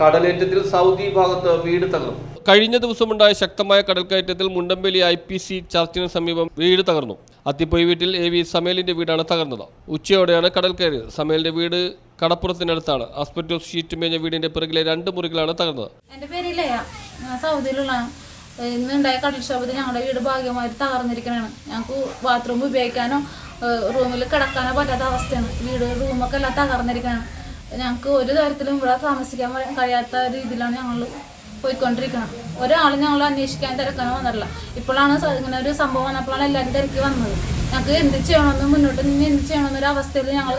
കടലേറ്റത്തിൽ Saudi ഭാഗത്ത് വീട് തകർന്നു കഴിഞ്ഞ ദിവസമുണ്ടായ ശക്തമായ കടൽക്കയറ്റത്തിൽ മുണ്ടമ്പലി ഐ പി സി ചർച്ചിന് സമീപം വീട് തകർന്നു. അത്തിപ്പൊയ് വീട്ടിൽ എ വി സമേലിന്റെ വീടാണ് തകർന്നത്. ഉച്ചയോടെയാണ് കടൽ കയറിയത്. സമേലിന്റെ വീട് കടപ്പുറത്തിനടുത്താണ്. ആസ്പെറ്റോസ് ഷീറ്റ് മേഞ്ഞ വീടിന്റെ പിറകിലെ രണ്ട് മുറികളാണ് തകർന്നത്. എന്റെ പേര് ലയ ഞാൻ സൗദിയിലുള്ള ഇന്നുണ്ടായ കടൽക്ഷോഭത്തിൽ ഞങ്ങളുടെ വീട് ഭാഗ്യമായിട്ട് തകർന്നിരിക്കണാണ്. ഞങ്ങൾക്ക് ബാത്റൂം ഉപയോഗിക്കാനോ റൂമിൽ കിടക്കാനോ പറ്റാത്ത അവസ്ഥയാണ്. വീട് റൂമൊക്കെ എല്ലാം തകർന്നിരിക്കണതാണ് ഞങ്ങൾക്ക് ഒരു തരത്തിലും ഇവിടെ താമസിക്കാൻ കഴിയാത്ത കഴിയാത്ത രീതിയിലാണ് ഞങ്ങൾ പോയിക്കൊണ്ടിരിക്കുന്നത് ഒരാൾ ഞങ്ങൾ അന്വേഷിക്കാൻ തിരക്കാനോ വന്നിട്ടില്ല ഇപ്പോഴാണ് ഇങ്ങനെ ഒരു സംഭവം വന്നപ്പോഴാണ് എല്ലാവരും തിരക്ക് വന്നത്. ഞങ്ങൾക്ക് എന്ത് ചെയ്യണമെന്ന് മുന്നോട്ട് നിന്ന് എന്ത് ചെയ്യണമെന്നൊരു അവസ്ഥയിൽ ഞങ്ങൾ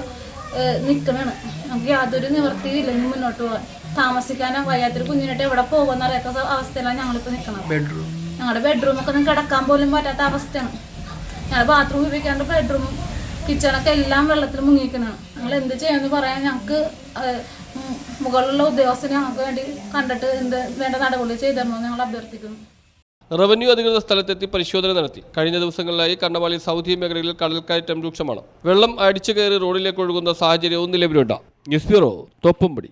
നിൽക്കണാണ് ഞങ്ങൾക്ക് യാതൊരു നിവൃത്തിയില്ല ഇനി മുന്നോട്ട് പോകാൻ താമസിക്കാനോ വയ്യാത്തൊരു കുഞ്ഞിനായിട്ട് എവിടെ പോകുമെന്ന് അറിയാത്ത അവസ്ഥയിലാണ് ഞങ്ങളിപ്പോൾ നിൽക്കുന്നത് ബെഡ്റൂം ഞങ്ങളുടെ ബെഡ്റൂമൊക്കെ ഒന്നും കിടക്കാൻ പോലും പറ്റാത്ത അവസ്ഥയാണ്. ഞങ്ങൾ ബാത്റൂം ഉപയോഗിക്കാണ്ട് ബെഡ്റൂമും കിച്ചണൊക്കെ എല്ലാം വെള്ളത്തിൽ മുങ്ങിക്കണം ഞങ്ങൾ എന്ത് ചെയ്യാന്ന് പറയാൻ ഞങ്ങൾക്ക് മുകളിലുള്ള ഉദ്യോഗസ്ഥനെ ഞങ്ങൾക്ക് വേണ്ടി കണ്ടിട്ട് എന്ത് വേണ്ട നടപടി ചെയ്തു തരണമെന്ന് ഞങ്ങൾ അഭ്യർത്ഥിക്കുന്നു. റവന്യൂ അധികൃത സ്ഥലത്തെത്തി പരിശോധന നടത്തി. കഴിഞ്ഞ ദിവസങ്ങളിലായി കണ്ണമാലി സൗദി മേഖലയിൽ കടൽക്കയറ്റം രൂക്ഷമാണ്. വെള്ളം അടിച്ചു കയറി റോഡിലേക്ക് ഒഴുകുന്ന സാഹചര്യവും നിലവിലുണ്ട്. News bureau Thoppumpady.